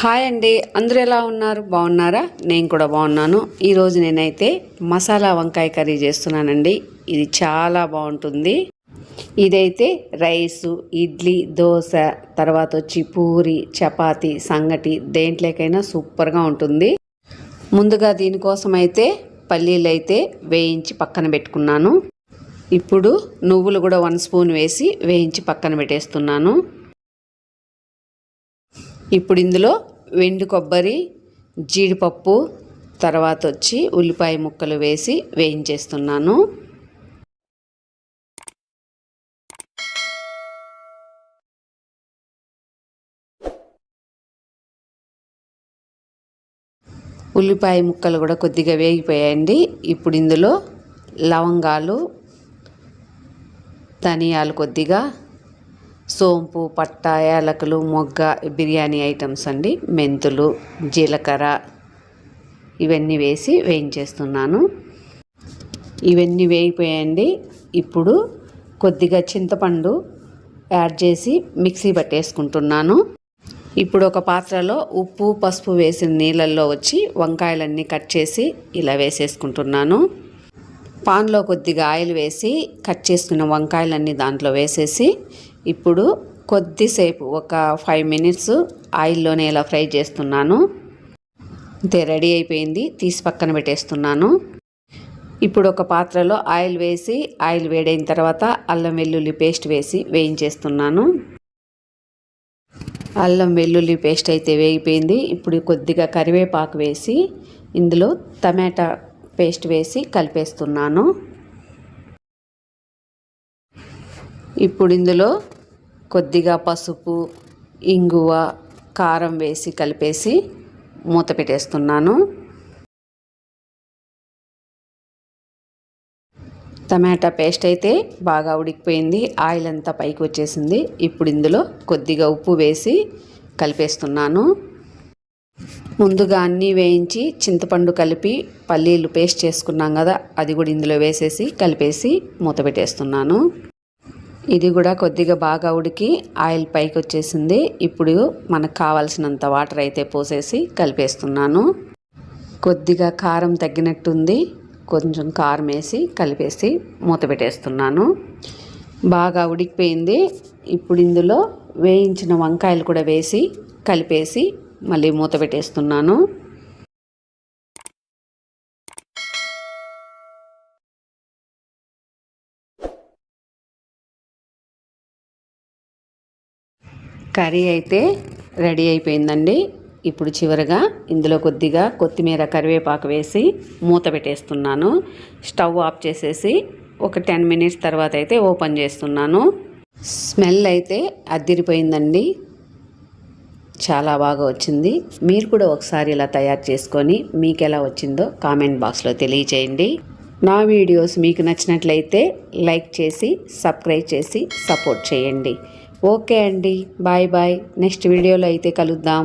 Hi అండి. అందరూ ఎలా ఉన్నారు? బాగున్నారా? నేను కూడా బాగున్నాను. ఈరోజు నేనైతే మసాలా వంకాయ కర్రీ చేస్తున్నానండి. ఇది చాలా బాగుంటుంది. ఇదైతే రైసు ఇడ్లీ దోశ తర్వాత వచ్చి పూరి చపాతి సంగటి దేంట్లోకైనా సూపర్గా ఉంటుంది. ముందుగా దీనికోసం అయితే పల్లీలు అయితే వేయించి పక్కన పెట్టుకున్నాను. ఇప్పుడు నువ్వులు కూడా వన్ స్పూన్ వేసి వేయించి పక్కన పెట్టేస్తున్నాను. ఇప్పుడు ఇందులో వెండు కొబ్బరి జీడిపప్పు తర్వాత వచ్చి ఉల్లిపాయ ముక్కలు వేసి వేయించేస్తున్నాను. ఉల్లిపాయ ముక్కలు కూడా కొద్దిగా వేగిపోయాయండి. ఇప్పుడు ఇందులో లవంగాలు ధనియాలు కొద్దిగా సోంపు పట్ట యాలకులు మొగ్గ బిర్యానీ ఐటమ్స్ అండి. మెంతులు జీలకర్ర ఇవన్నీ వేసి వేయించేస్తున్నాను. ఇవన్నీ వేగిపోయాయండి. ఇప్పుడు కొద్దిగా చింతపండు యాడ్ చేసి మిక్సీ పట్టేసుకుంటున్నాను. ఇప్పుడు ఒక పాత్రలో ఉప్పు పసుపు వేసిన నీళ్ళల్లో వచ్చి వంకాయలన్నీ కట్ చేసి ఇలా వేసేసుకుంటున్నాను. పాన్లో కొద్దిగా ఆయిల్ వేసి కట్ చేసుకున్న వంకాయలన్నీ దాంట్లో వేసేసి ఇప్పుడు కొద్దిసేపు ఒక ఫైవ్ మినిట్స్ ఆయిల్లోనే ఇలా ఫ్రై చేస్తున్నాను. అంతే రెడీ అయిపోయింది. తీసి పక్కన పెట్టేస్తున్నాను. ఇప్పుడు ఒక పాత్రలో ఆయిల్ వేసి ఆయిల్ వేడైన తర్వాత అల్లం వెల్లుల్లి పేస్ట్ వేసి వేయించేస్తున్నాను. అల్లం వెల్లుల్లి పేస్ట్ అయితే వేగిపోయింది. ఇప్పుడు కొద్దిగా కరివేపాకు వేసి ఇందులో టమాటా పేస్ట్ వేసి కలిపేస్తున్నాను. ఇప్పుడు ఇందులో కొద్దిగా పసుపు ఇంగువ కారం వేసి కలిపేసి మూత పెట్టేస్తున్నాను. టమాటా పేస్ట్ అయితే బాగా ఉడికిపోయింది ఆయిల్ అంతా పైకి వచ్చేసింది. ఇప్పుడు ఇందులో కొద్దిగా ఉప్పు వేసి కలిపేస్తున్నాను. ముందుగా అన్నీ వేయించి చింతపండు కలిపి పల్లీలు పేస్ట్ చేసుకున్నాం కదా అది కూడా ఇందులో వేసేసి కలిపేసి మూత పెట్టేస్తున్నాను. ఇది కూడా కొద్దిగా బాగా ఉడికి ఆయిల్ పైకి వచ్చేసింది. ఇప్పుడు మనకు కావాల్సినంత వాటర్ అయితే పోసేసి కలిపేస్తున్నాను. కొద్దిగా కారం తగ్గినట్టుంది. కొంచెం కారం వేసి కలిపేసి మూత పెట్టేస్తున్నాను. బాగా ఉడికిపోయింది. ఇప్పుడు ఇందులో వేయించిన వంకాయలు కూడా వేసి కలిపేసి మళ్ళీ మూత పెట్టేస్తున్నాను. కర్రీ అయితే రెడీ అయిపోయిందండి. ఇప్పుడు చివరగా ఇందులో కొద్దిగా కొత్తిమీర కరివేపాకు వేసి మూత పెట్టేస్తున్నాను. స్టవ్ ఆఫ్ చేసేసి ఒక టెన్ మినిట్స్ తర్వాత అయితే ఓపెన్ చేస్తున్నాను. స్మెల్ అయితే అద్దిరిపోయిందండి చాలా బాగా వచ్చింది. మీరు కూడా ఒకసారి ఇలా తయారు చేసుకొని మీకు ఎలా వచ్చిందో కామెంట్ బాక్స్లో తెలియచేయండి. నా వీడియోస్ మీకు నచ్చినట్లయితే లైక్ చేసి సబ్స్క్రైబ్ చేసి సపోర్ట్ చేయండి. ఓకే అండి. Bye bye. నెక్స్ట్ వీడియోలో అయితే కలుద్దాం.